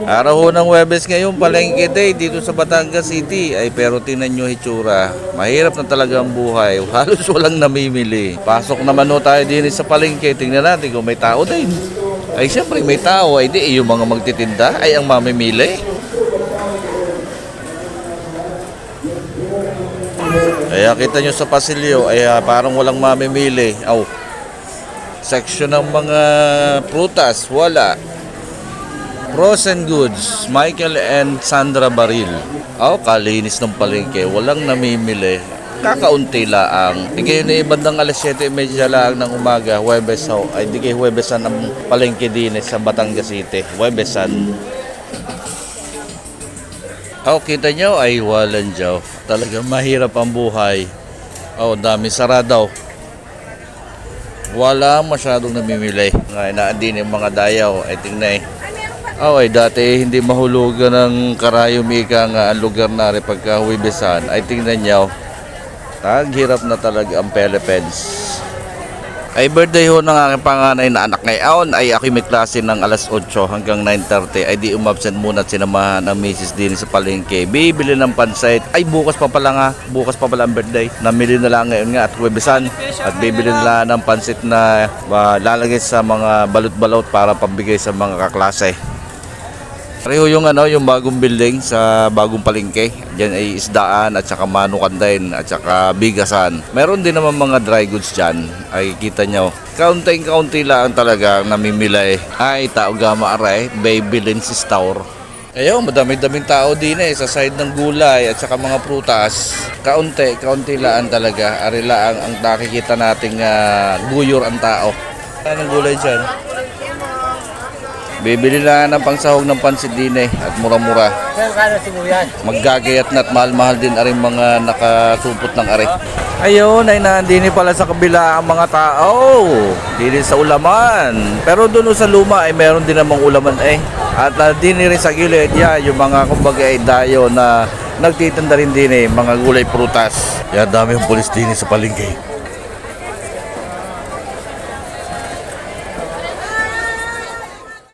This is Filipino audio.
Araw ho ng Webes ngayon, palengke day dito sa Batangas City. Ay pero tingnan nyo hitsura. Mahirap na talaga ang buhay. Halos walang namimili. Pasok naman ho tayo din sa palengke. Tingnan natin kung may tao din. Ay siyempre may tao. Ay di yung mga magtitinda ay ang mamimili. Kaya kita nyo sa pasilyo ay ah, parang walang mamimili. Aw, section ng mga prutas, wala. Frozen goods, Michael and Sandra Baril. Oh, kalinis ng palengke, walang namimili. Kakaunti laang. Di kayo na ibandang alas 7.30 lang ng umaga, Huwebes. Ay, di kayo Huwebesan ang palengke din eh, sa Batangas City. Huwebesan. Oh, kita nyo ay walang jaw. Talagang mahirap ang buhay. Oh, dami sarado. Wala masyadong namimili. Ngayon na din yung mga dayaw. Ay tingnan eh. Oh, ay dati hindi mahulugan ng karayom ika nga ang lugar na rin pagka huwibesan. Ay tingnan nyo. Taghirap na talaga ang Philippines. Ay birthday ho ng aking panganay na anak ngayon ay ako may klase ng alas 8 hanggang 9.30 ay di umabsent muna at sinamahan ang misis din sa palengke. Bibili ng pansait. Ay bukas pa pala nga, bukas pa pala ang birthday. Namili na lang ngayon nga at webesan at bibili nila ng pansit na uh, lalagay sa mga balot-balot para pambigay sa mga kaklase. Pareho yung ano, yung bagong building sa bagong palengke. Diyan ay isdaan at saka manukan din at saka bigasan. Meron din naman mga dry goods diyan. Ay kita nyo. Kaunting kaunti lang talaga ang namimili. Ay tao gama aray, baby lens store. Ayun, madami-daming tao din eh sa side ng gulay at saka mga prutas. Kaunti, kaunti lang talaga. Ari lang ang nakikita nating ah, guyor ang tao. Anong gulay dyan? Bibili na ng pangsahog ng pansit din eh at mura-mura. Maggagayat na at mahal-mahal din aring mga nakasupot ng are. Ayun, ay nandini pala sa kabila ang mga tao. Dili sa ulaman. Pero doon sa luma ay meron din namang ulaman eh. At uh, rin sa gilid, yeah, yung mga kumbaga ay dayo na nagtitinda rin din eh, mga gulay prutas. Yan, dami yung pulis din sa palengke.